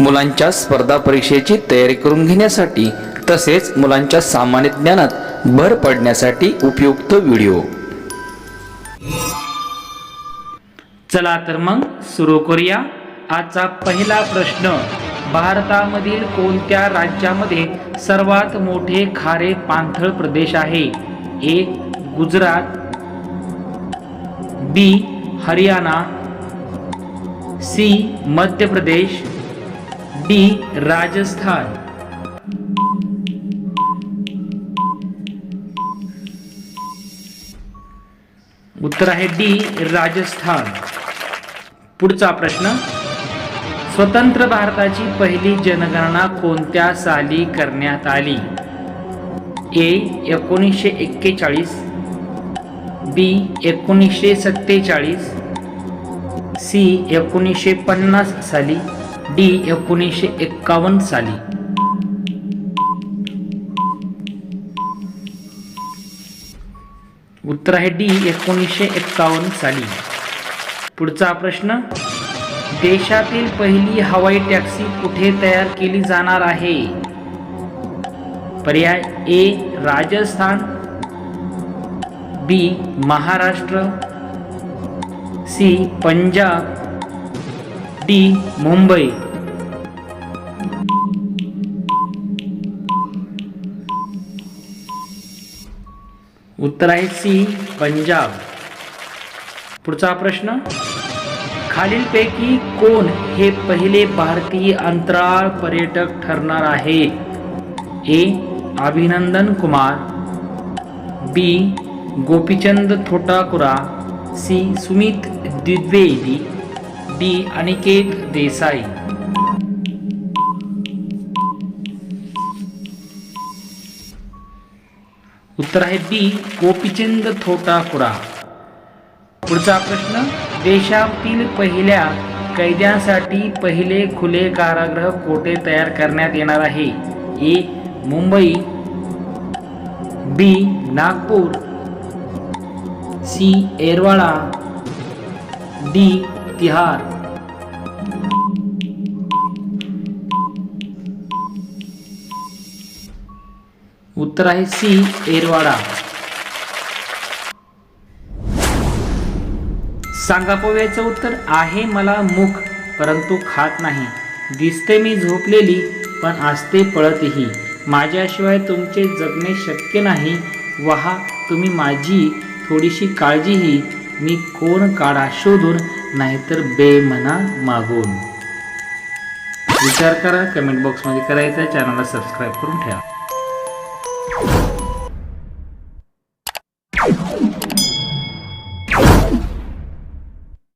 मुलांच्या स्पर्धा परीक्षेची तयारी करून घेण्यासाठी तसेच मुलांच्या सामान्य ज्ञानात भर पडण्यासाठी उपयुक्त व्हिडिओ. चला तर मग सुरू करूया आजचा पहिला प्रश्न. भारतामधील कोणत्या राज्यामध्ये सर्वात मोठे खारे पाणथळ प्रदेश आहे? A Gujarat B Haryana C Madhya Pradesh D Rajasthan. उत्तर आहे डी राजस्थान. पुढचा प्रश्न स्वतंत्र भारताची पहिली जनगणना कोणत्या साली करण्यात आली? ए एकोणीसशे एक्केचाळीस बी एकोणीसशे सत्तेचाळीस सी एकोणीसशे पन्नास साली. डी एकोणीसशे एक्कावन्न साली. उत्तर आहे डी एकोणीसशे एक्कावन्न साली. पुढचा प्रश्न देशातील पहिली हवाई टॅक्सी कुठे तयार केली जाणार आहे? पर्याय A Rajasthan B Maharashtra C Punjab D Mumbai. उत्तर आहे सी पंजाब. पुढचा प्रश्न. खालीलपैकी कोण हे पहिले भारतीय अंतराळ पर्यटक ठरणार आहे? A. Abhinandan Kumar. B. Gopichand Thotakura. C. Sumit Dwivedi. D Aniket Desai. उत्तर आहे बी गोपीचंद थोटापुरा. पुढचा प्रश्न देशातील पहिल्या कैद्यांसाठी पहिले खुले कारागृह कोठे तयार करण्यात येणार आहे? A Mumbai B Nagpur C Yerwada D Tihar उत्तर आहे सी एरवाडा। सांगापोव्याचं उत्तर आहे मला मुख परंतु खात नाही. दिसते मी झोपलेली पण असते पळतही. माझ्याशिवाय तुमचे जगणे शक्य नाही. वहा तुम्ही माझी थोडीशी काळजीही. मी कोण काढा शोधून? नाहीतर बे म्हणा मागून. विचार करा कमेंट बॉक्समध्ये करायचा चॅनलला सबस्क्राईब करून ठेवा.